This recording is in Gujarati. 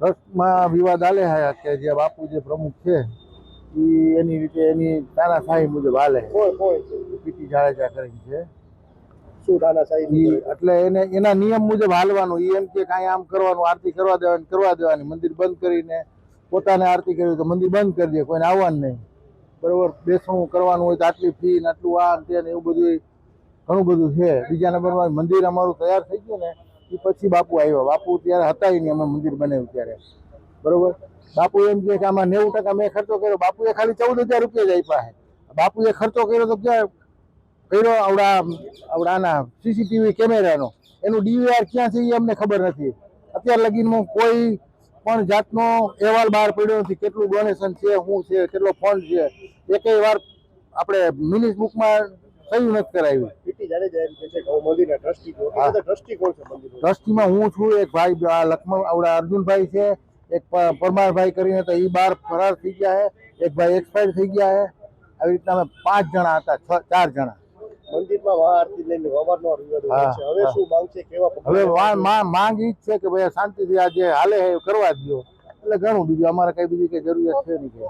ટ્રસ્ટમાં વિવાદ હાલે છે કે જે બાપુ જે પ્રમુખ છે એ એની રીતે એની તાનાશાહી મુજબ હાલે. પીટી જાડેજા કરીને છે. શું તાનાશાહી એટલે એને એના નિયમ મુજબ હાલવાનું. એ એમ કે કાંઈ આમ કરવાનું આરતી કરવા દેવાની કરવા દેવાની. મંદિર બંધ કરીને પોતાને આરતી કરવી તો મંદિર બંધ કરી દે કોઈને આવવાનું નહીં. બરોબર? બેસણું કરવાનું હોય તો આટલી ફી ને આટલું આ ને એવું બધું ઘણું બધું છે. બીજા નંબરમાં મંદિર અમારું તૈયાર થઈ ગયું ને એ પછી બાપુ આવ્યા. બાપુ ત્યારે હતા નહીં, અમે મંદિર બનાવ્યું ત્યારે. બરોબર? બાપુ એમ કે આમાં નેવું ટકા મેં ખર્ચો કર્યો. બાપુએ ખાલી ચૌદ હજાર રૂપિયા જ આપ્યા છે. બાપુએ ખર્ચો કર્યો તો ક્યાં કર્યો? આવડા, આવડાના સીસીટીવી કેમેરાનો. એનું ડીવીઆર ક્યાં છે એ અમને ખબર નથી. અત્યાર લગીનમાં કોઈ પણ જાતનો અહેવાલ બહાર પડ્યો નથી કેટલું ડોનેશન છે, શું છે, કેટલો ફંડ છે. એકેય વાર આપણે મિનિટ બુકમાં થયું નથી કરાવી. પીટી જાડેજા એમ કહે છે કે હું મંદિરના ટ્રસ્ટી છું હા. ટ્રસ્ટી કોણ છે મંદિરનો? ટ્રસ્ટીમાં હું છું એક ભાઈ આ લક્ષ્મણ આવડા અર્જુનભાઈ છે એક પરમારભાઈ કરીને તો એ બાર ફરાર થઈ ગયા છે એક ભાઈ એક્સપાયર થઈ ગયા છે. આવી રીતના અમે પાંચ જણા હતા છ ચાર જણા. મંદિરમાં મહા લઈને અવારનવાર વિવાદ છે. હવે શું માંગ છે? કેવા હવે માંગ ઈ છે કે ભાઈ શાંતિથી આજે હાલે કરવા દો એટલે ઘણું બીજું અમારે કઈ બીજી કઈ જરૂરિયાત છે નહીં